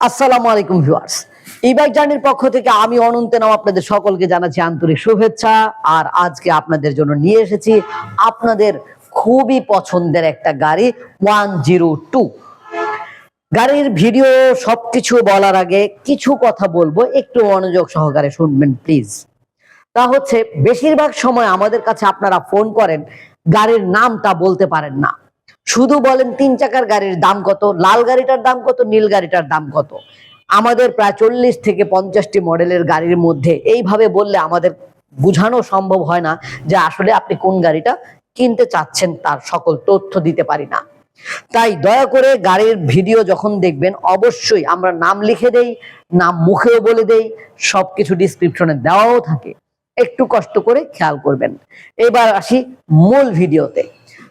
আসসালামু আলাইকুম ভিউয়ার্স। ই বাইক জার্নির পক্ষ থেকে আমি অনন্ত নাম আপনাদের সকলকে জানাচ্ছি আন্তরিক শুভেচ্ছা। আর আজকে আপনাদের জন্য নিয়ে এসেছি আপনাদের খুবই পছন্দের একটা গাড়ি ওয়ান জিরো টু। গাড়ির ভিডিও সবকিছু বলার আগে কিছু কথা বলব, একটু মনোযোগ সহকারে শুনবেন প্লিজ তা হচ্ছে, বেশিরভাগ সময় আমাদের কাছে আপনারা ফোন করেন, গাড়ির নামটা বলতে পারেন না। শুধু বলেন তিন চাকার গাড়ির দাম কত, লাল গাড়িটার দাম কত, নীল গাড়িটার দাম কত? আমাদের প্রায় চল্লিশ থেকে পঞ্চাশটি মডেলের গাড়ির মধ্যে এইভাবে বললে আমাদের বোঝানো সম্ভব হয় না যে আসলে আপনি কোন গাড়িটা কিনতে চাচ্ছেন তার সকল তথ্য দিতে পারি না। তাই দয়া করে গাড়ির ভিডিও যখন দেখবেন, অবশ্যই আমরা নাম লিখে দেই, নাম মুখেও বলে দেই, সবকিছু ডিসক্রিপশনে দেওয়াও থাকে। একটু কষ্ট করে খেয়াল করবেন। এবার আসি মূল ভিডিওতে।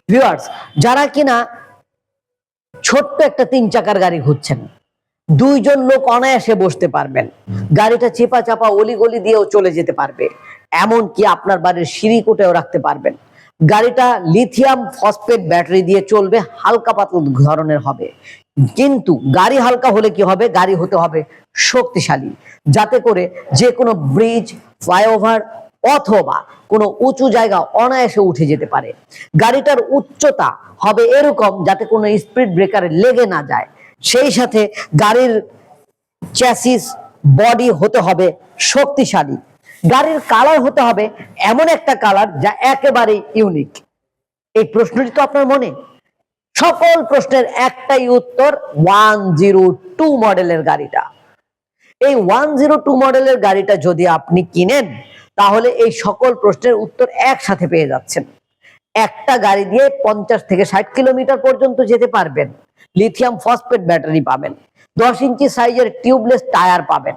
ভিউয়ার্স যারা কিনা ছোট্ট একটা তিন চাকার গাড়ি ঘুরছেন দুইজন লোক অনায়াসে বসতে পারবেন। গাড়িটা চেপা চাপা অলি গলি দিয়েও চলে যেতে পারবে। এমন কি আপনার বাড়ির সিঁড়ি কোটেও রাখতে পারবেন। গাড়িটা লিথিয়াম ফসফেট ব্যাটারি দিয়ে চলবে, হালকা পাতলা ধরনের হবে। কিন্তু গাড়ি হালকা হলে কি হবে? গাড়ি হতে হবে শক্তিশালী। যাতে করে যে কোনো ব্রিজ, ফ্লাইওভার অথবা কোনো উঁচু জায়গা অনায়াসে উঠে যেতে পারে। গাড়িটার উচ্চতা হবে এরকম যাতে কোনো স্পিড ব্রেকারে লেগে না যায়। সেই সাথে গাড়ির চ্যাসিস বডি হতে হবে শক্তিশালী। গাড়ির কালার হতে হবে এমন একটা কালার যা একেবারে ইউনিক এই প্রশ্নটি তো আপনার মনে? সকল প্রশ্নের একটাই উত্তর ওয়ান জিরো টু মডেলের গাড়িটা। এই ওয়ান জিরো টু মডেলের গাড়িটা যদি আপনি কিনেন তাহলে এই সকল প্রশ্নের উত্তর একসাথে পেয়ে যাচ্ছেন। একটা গাড়ি দিয়ে পঞ্চাশ থেকে ষাট কিলোমিটার পর্যন্ত যেতে পারবেন। লিথিয়াম ফসফেট ব্যাটারি পাবেন। দশ ইঞ্চি সাইজের টিউবলেস টায়ার পাবেন।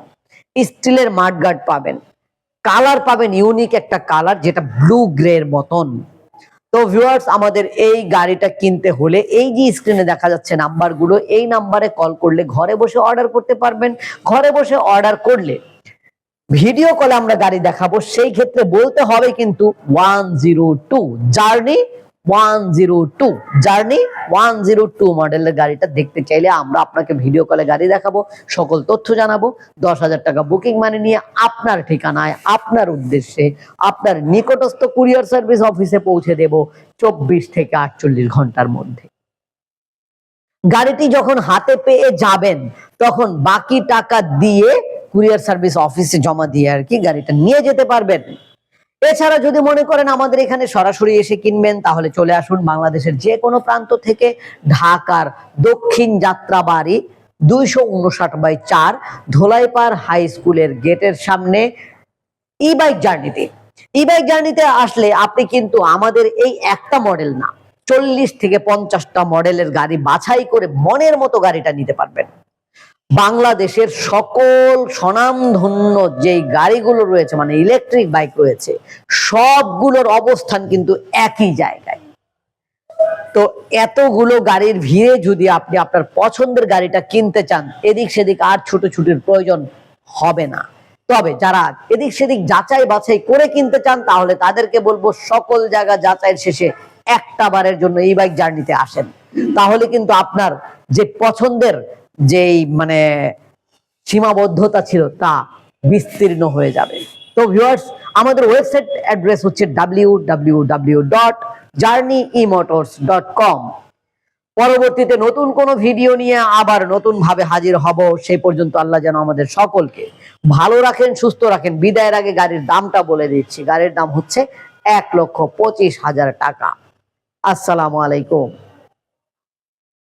স্টিলের মাঠগার্ড পাবেন। কালার পাবেন, ইউনিক একটা কালার যেটা ব্লু গ্রের মতন। তো ভিউয়ার্স, আমাদের এই গাড়িটা কিনতে হলে এই যে স্ক্রিনে দেখা যাচ্ছে নাম্বারগুলো, এই নাম্বারে কল করলে ঘরে বসে অর্ডার করতে পারবেন। ঘরে বসে অর্ডার করলে ভিডিও কলে আমরা গাড়ি দেখাবো, সেই ক্ষেত্রে বলতে হবে কিন্তু one zero two journey one zero two journey one zero two মডেলের গাড়িটা দেখতে চাইলে আমরা আপনাকে ভিডিও কলে গাড়ি দেখাবো, সকল তথ্য জানাব, দশ হাজার টাকা বুকিং মানে নিয়ে আপনার ঠিকানায়, আপনার উদ্দেশ্যে, আপনার নিকটস্থ কুরিয়ার সার্ভিস অফিসে পৌঁছে দেব চব্বিশ থেকে আটচল্লিশ ঘণ্টার মধ্যে। গাড়িটি যখন হাতে পেয়ে যাবেন, তখন বাকি টাকা দিয়ে কুরিয়ার সার্ভিস অফিসে জমা দিয়ে আর কি গাড়িটা নিয়ে যেতে পারবেন। এছাড়া যদি মনে করেন আমাদের এখানে সরাসরি এসে কিনবেন, তাহলে চলে আসুন বাংলাদেশের যে কোনো প্রান্ত থেকে ঢাকার দক্ষিণ যাত্রাবাড়ি দুইশো উনষাট বাই চার ধোলাইপাড় হাই স্কুলের গেটের সামনে ই বাইক জার্নিতে ই বাইক জার্নিতে আসলে আপনি কিন্তু আমাদের এই একটা মডেল না, চল্লিশ থেকে পঞ্চাশটা মডেলের গাড়ি বাছাই করে মনের মতো গাড়িটা নিতে পারবেন। বাংলাদেশের সকল স্বনামধন্য যেই গাড়িগুলো রয়েছে মানে ইলেকট্রিক বাইক রয়েছে, সবগুলোর অবস্থান কিন্তু একই জায়গায়। তো এতগুলো গাড়ির ভিড়ে যদি আপনি আপনার পছন্দের গাড়িটা কিনতে চান, এদিক সেদিক আর ছুটোছুটির প্রয়োজন হবে না। তবে যারা এদিক সেদিক যাচাই বাছাই করে কিনতে চান, তাহলে তাদেরকে বলব সকল জায়গা যাচাইয়ের শেষে একটা বারের জন্য এই বাইক জার্নিতে আসেন। তাহলে কিন্তু আপনার যে পছন্দের যেই মানে সীমাবদ্ধতা ছিল তা বিস্তীর্ণ হয়ে যাবে। তো ভিউয়ার্স আমাদের ওয়েবসাইট অ্যাড্রেস হচ্ছে W W W dot journey emotors dot com পরবর্তীতে নতুন কোনো ভিডিও নিয়ে আবার নতুন ভাবে হাজির হব, সেই পর্যন্ত আল্লাহ যেন আমাদের সকলকে ভালো রাখেন, সুস্থ রাখেন। বিদায়ের আগে গাড়ির দামটা বলে দিচ্ছি। গাড়ির দাম হচ্ছে এক লক্ষ পঁচিশ হাজার টাকা। আসসালামু আলাইকুম।